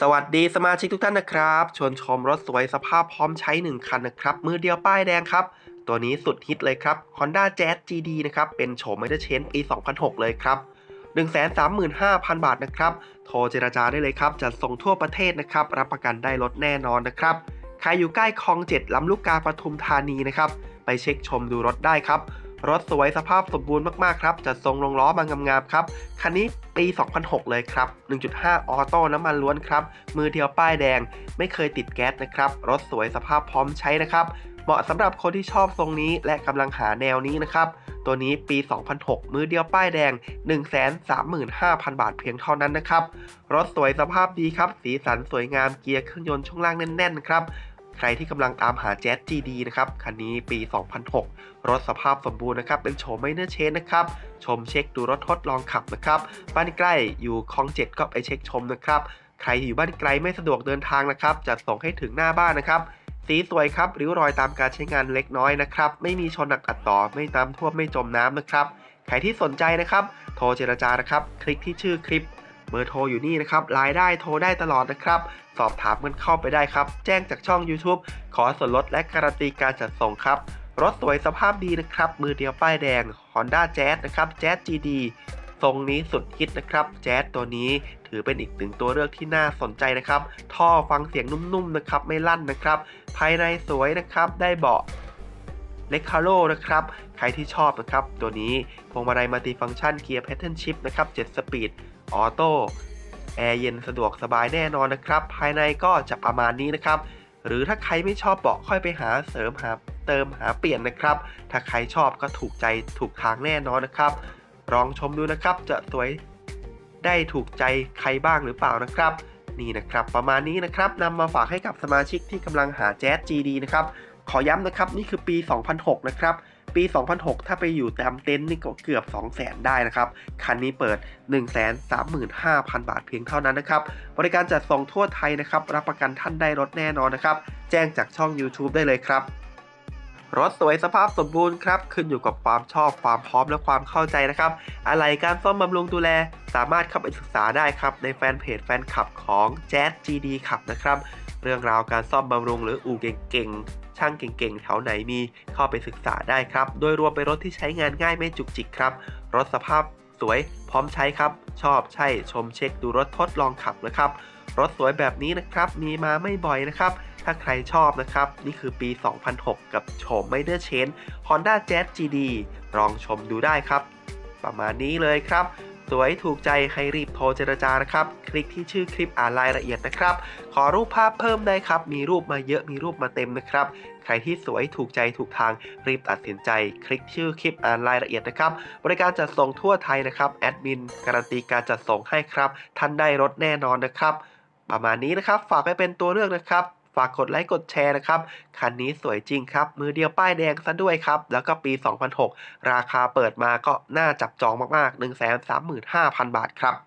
สวัสดีสมาชิกทุกท่านนะครับ ชวนชมรถสวยสภาพพร้อมใช้ 1 คันนะครับ มือเดียวป้ายแดงครับ ตัวนี้สุดฮิตเลยครับ Honda Jazz GD นะครับ เป็นโฉมไม่ได้เชนปี 2006 เลยครับ 135,000 บาทนะครับ โทรเจราจาได้เลยครับ จัดส่งทั่วประเทศนะครับ รับประกันได้รถแน่นอนนะครับ ใครอยู่ใกล้คลองเจ็ดลำลูกกาปทุมธานีนะครับ ไปเช็คชมดูรถได้ครับ รถสวยสภาพสมบูรณ์มากๆครับจัดทรงลงล้อมางามๆครับ คันนี้ปี 2006 เลยครับ 1.5 ออโต้น้ำมันล้วนครับ มือเดียวป้ายแดง ไม่เคยติดแก๊สนะครับ รถสวยสภาพพร้อมใช้นะครับ เหมาะสำหรับคนที่ชอบทรงนี้และกำลังหาแนวนี้นะครับ ตัวนี้ปี 2006 มือเดียวป้ายแดง 135,000 บาทเพียงเท่านั้นนะครับ รถสวยสภาพดีครับ สีสันสวยงาม เกียร์เครื่องยนต์ช่วงล่างแน่นๆครับ ใครที่กำลังตามหา Jazz GD นะครับคันนี้ปี 2006 รถสภาพสมบูรณ์นะครับ เป็นโฉมไม่เนื้อเชนนะครับ ชมเช็คดูรถทดลองขับนะครับ บ้านใกล้อยู่คลองเจ็ดก็ไปเช็คชมนะครับ ใครอยู่บ้านไกลไม่สะดวกเดินทางนะครับจะส่งให้ถึงหน้าบ้านนะครับสีสวยครับริ้วรอยตามการใช้งานเล็กน้อยนะครับ ไม่มีชนหนักอัดต่อไม่น้ำท่วมไม่จมน้ำนะครับ ใครที่สนใจนะครับ โทรเจรจานะครับ คลิกที่ชื่อคลิป เบอร์โทรอยู่นี่นะครับไลน์ได้โทรได้ตลอดนะครับ สอบถามกันเข้าไปได้ครับ แจ้งจากช่อง YouTube ขอส่วนลดและการันตีการจัดส่งครับ รถสวยสภาพดีนะครับ มือเดียวป้ายแดง Honda Jazz นะครับ Jazz GD ทรงนี้สุดฮิตนะครับ Jazz ตัวนี้ถือเป็นอีกหนึ่งตัวเลือกที่น่าสนใจนะครับ ท่อฟังเสียงนุ่มๆนะครับ ไม่ลั่นนะครับ ภายในสวยนะครับ ได้เบาะ เล็กคาโลนะครับ ใครที่ชอบนะครับ ตัวนี้พวงมาลัยมัลติฟังก์ชันเกียร์แพทเทิร์นชิพนะครับ 7 สปีด ออโต้ แอร์เย็นสะดวกสบายแน่นอนนะครับ ภายในก็จะประมาณนี้นะครับ หรือถ้าใครไม่ชอบเบาะค่อยไปหาเสริมหาเติมหาเปลี่ยนนะครับ ถ้าใครชอบก็ถูกใจถูกทางแน่นอนนะครับ ลองชมดูนะครับ จะสวยได้ถูกใจใครบ้างหรือเปล่านะครับนี่นะครับประมาณนี้นะครับนำมาฝากให้กับสมาชิกที่กำลังหาแจ๊ส GD นะครับ ขอย้ำนะครับนี่คือปี 2006 นะครับ ปี 2006 ถ้าไปอยู่ตามเต็นท์นี่ก็เกือบ 200,000 ได้นะครับ คันนี้เปิด 135,000 บาทเพียงเท่านั้นนะครับ บริการจัดส่งทั่วไทยนะครับ รับประกันท่านได้รถแน่นอนนะครับ แจ้งจากช่อง YouTube ได้เลยครับรถสวยสภาพสมบูรณ์ครับ ขึ้นอยู่กับความชอบความพร้อมและความเข้าใจนะครับ อะไรการซ่อมบำรุงดูแล สามารถเข้าไปศึกษาได้ครับ ในแฟนเพจแฟนคลับของ Jazz GD ขับนะครับ เรื่องราวการซ่อมบำรุงหรืออู่เก่งๆ ช่างเก่งๆ แถวไหนมีเข้าไปศึกษาได้ครับ โดยรวมเป็นรถที่ใช้งานง่ายไม่จุกจิกครับ รถสภาพสวยพร้อมใช้ครับ ชอบใช่ชมเช็คดูรถทดลองขับนะครับ รถสวยแบบนี้นะครับ มีมาไม่บ่อยนะครับ ถ้าใครชอบนะครับ นี่คือปี 2006 กับโฉมไม่เดอร์เชน Honda Jazz GD ลองชมดูได้ครับ ประมาณนี้เลยครับ สวยถูกใจให้รีบโทรเจรจานะครับ คลิกที่ชื่อคลิปอ่านรายละเอียดนะครับ ขอรูปภาพเพิ่มได้ครับ มีรูปมาเยอะมีรูปมาเต็มนะครับ ใครที่สวยถูกใจถูกทางรีบตัดสินใจ คลิกชื่อคลิปอ่านรายละเอียดนะครับ บริการจัดส่งทั่วไทยนะครับแอดมินการันตีการจัดส่งให้ครับท่านได้รถแน่นอนนะครับ ประมาณนี้นะครับฝากไว้เป็นตัวเลือกนะครับ ฝากกดไลค์กดแชร์นะครับ คันนี้สวยจริงครับ มือเดียวป้ายแดงซะด้วยครับ แล้วก็ปี 2006 ราคาเปิดมาก็น่าจับจองมากๆ 135,000 บาทครับ